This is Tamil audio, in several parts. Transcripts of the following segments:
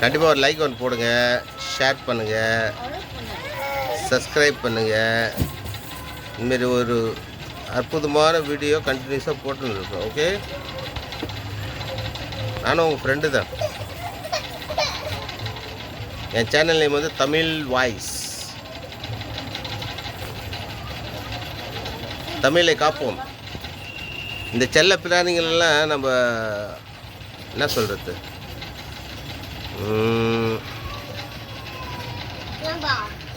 கண்டிப்பாக ஒரு லைக் ஒன்று போடுங்க ஷேர் பண்ணுங்கள் சப்ஸ்கிரைப் பண்ணுங்கள் இதுமாரி ஒரு அற்புதமான வீடியோ கண்டினியூஸாக போட்டுன்னு இருக்கோம் ஓகே நானும் உங்கள் ஃப்ரெண்டு தான். என் சேனல் நேம் வந்து தமிழ் வாய்ஸ். தமிழை காப்போம். இந்த செல்ல பிராணிகள் எல்லாம் நம்ம என்ன சொல்கிறது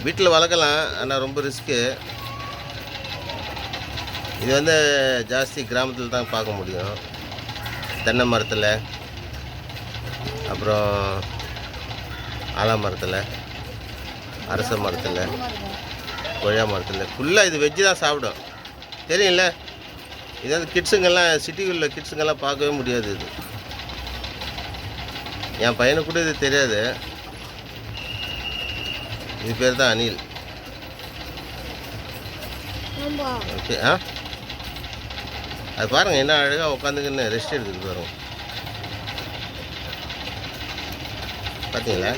வீட்டில் வளர்க்கலாம் ஆனால் ரொம்ப ரிஸ்க்கு இது வந்து ஜாஸ்தி கிராமத்தில் தான் பார்க்க முடியும். தென்னை மரத்தில் அப்புறம் ஆலா மரத்தில் அரச மரத்தில் கொய்யா மரத்தில். ஃபுல்லாக இது வெஜ்ஜு தான் சாப்பிடும். தெரியும்ல? இது வந்து கிட்ஸுங்கெல்லாம் சிட்டிக்குள்ள கிட்ஸுங்கெல்லாம் பார்க்கவே முடியாது இது. என் பையனுக்கு கூட இது தெரியாது. இது பேர் தான் அனில். ஓகே ஆ? அது பாருங்கள் என்ன அழகாக உட்காந்துக்கின்னு ரெஸ்ட் எடுத்துக்கிட்டு வரும் பார்த்தீங்களா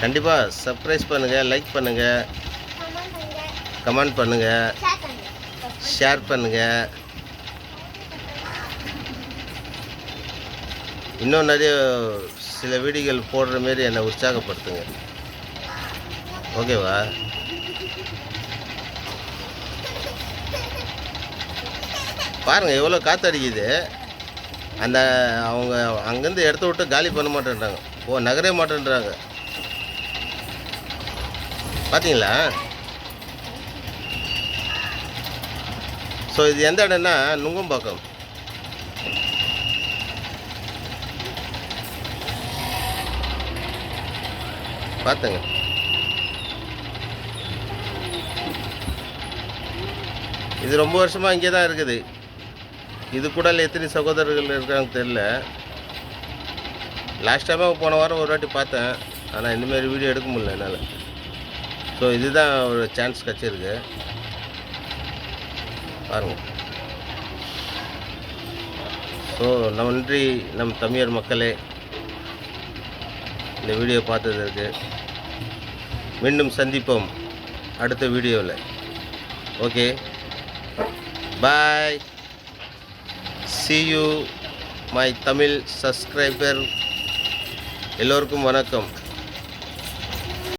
கண்டிப்பாக சர்ப்ரைஸ் பண்ணுங்கள் லைக் பண்ணுங்கள் கமெண்ட் பண்ணுங்கள் ஷேர் பண்ணுங்கள் இன்னும் நிறைய சில வீடியோகள் போடுற மாரி என்னை உற்சாகப்படுத்துங்க. ஓகேவா? பாருங்கள் எவ்வளோ காற்றடிக்குது அந்த அவங்க அங்கேருந்து இடத்த விட்டு காலி பண்ண மாட்டேன்றாங்க. ஓ நகரே மாட்டேன்றாங்க. பார்த்தீங்களா ஸோ இது எந்த இடம்னா நுங்கம்பாக்கம். பார்த்துங்க இது ரொம்ப வருஷமாக இங்கே தான் இருக்குது. இது கூட எத்தனை சகோதரர்கள் இருக்காங்கன்னு தெரில லாஸ்ட் டைமாக போன வாரம் ஒரு வாட்டி பார்த்தேன். ஆனால் இந்தமாரி வீடியோ எடுக்க முடியல என்னால். ஸோ இதுதான் ஒரு சான்ஸ் கிடச்சிருக்கு பாருங்கள் ஸோ நன்றி நம் தமிழர் மக்களே. இந்த வீடியோ பார்த்ததற்கு மீண்டும் சந்திப்போம் அடுத்த வீடியோவில். Okay bye see you my Tamil subscriber எல்லோருக்கும் வணக்கம்.